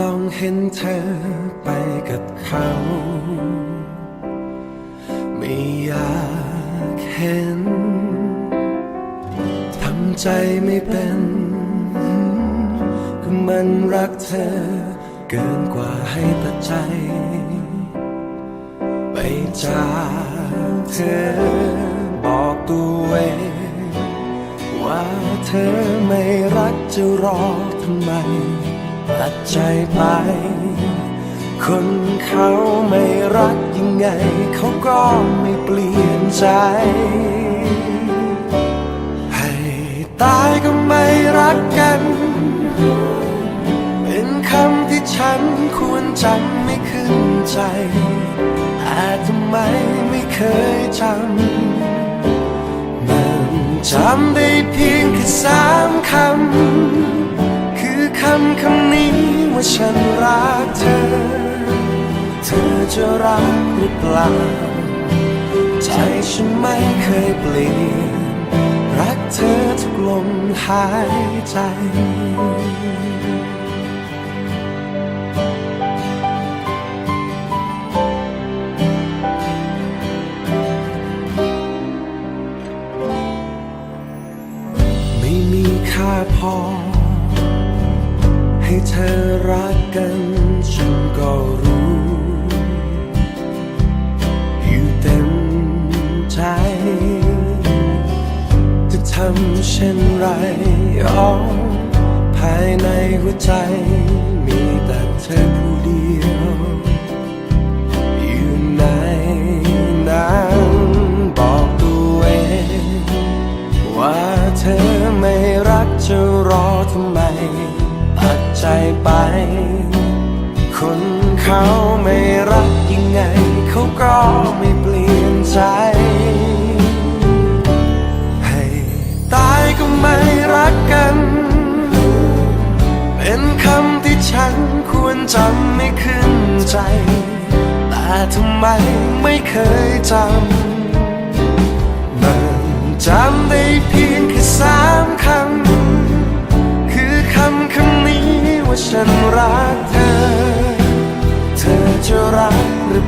ต้องเห็นเธอไปกับเขา ไม่อยากเห็น ทำใจไม่เป็น ก็มันรักเธอ เกินกว่าให้ตัดใจ ไปจากเธอ บอกตัวเองว่าเธอไม่รักจะรอทำไม ตัดใจไป คนเขาไม่รักยังไง เขาก็ไม่เปลี่ยนใจ ให้ตายก็ไม่รักกัน เป็นคำที่ฉันควรจำไม่ขึ้นใจแต่ทำไมไม่เคยจำมันจำได้เพียงแค่สามคำำคำนี้ว่าฉันรักเธอ เธอจะรักหรือเปล่า ใจฉันไม่เคยเปลี่ยน รักเธอทุกลมหายใจไม่มีค่าพอ ให้เธอรักกันฉันก็รู้อยู่เต็มใจ จะทำเช่นไรอ๋อภายในหัวใจมีแต่เธอ เขาไม่รักยังไง เขาก็ไม่เปลี่ยนใจ ให้ตายก็ไม่รักกัน เป็นคำที่ฉันควรจำไม่ขึ้นใจ แต่ทำไมไม่เคยจำ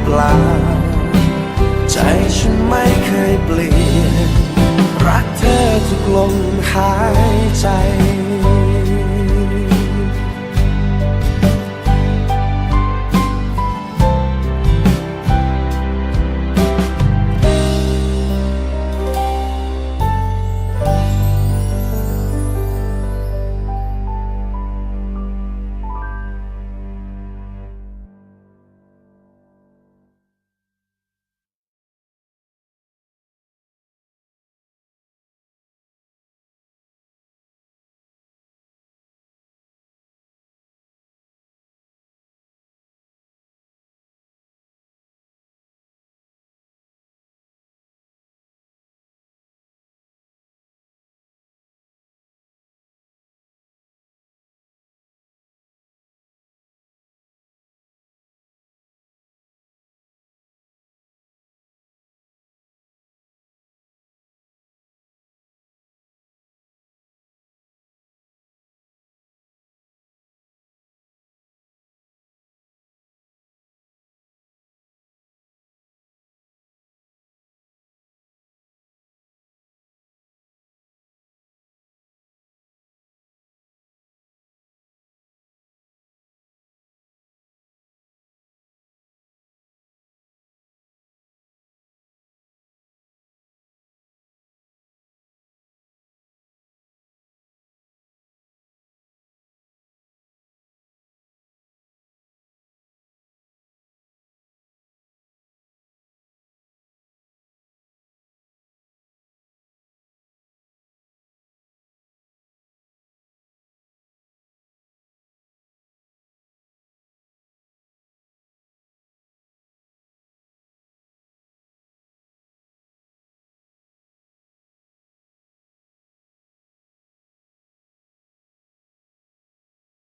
ปล่า ใจฉันไม่เคยเปลี่ยน รักเธอทุกลมหายใจ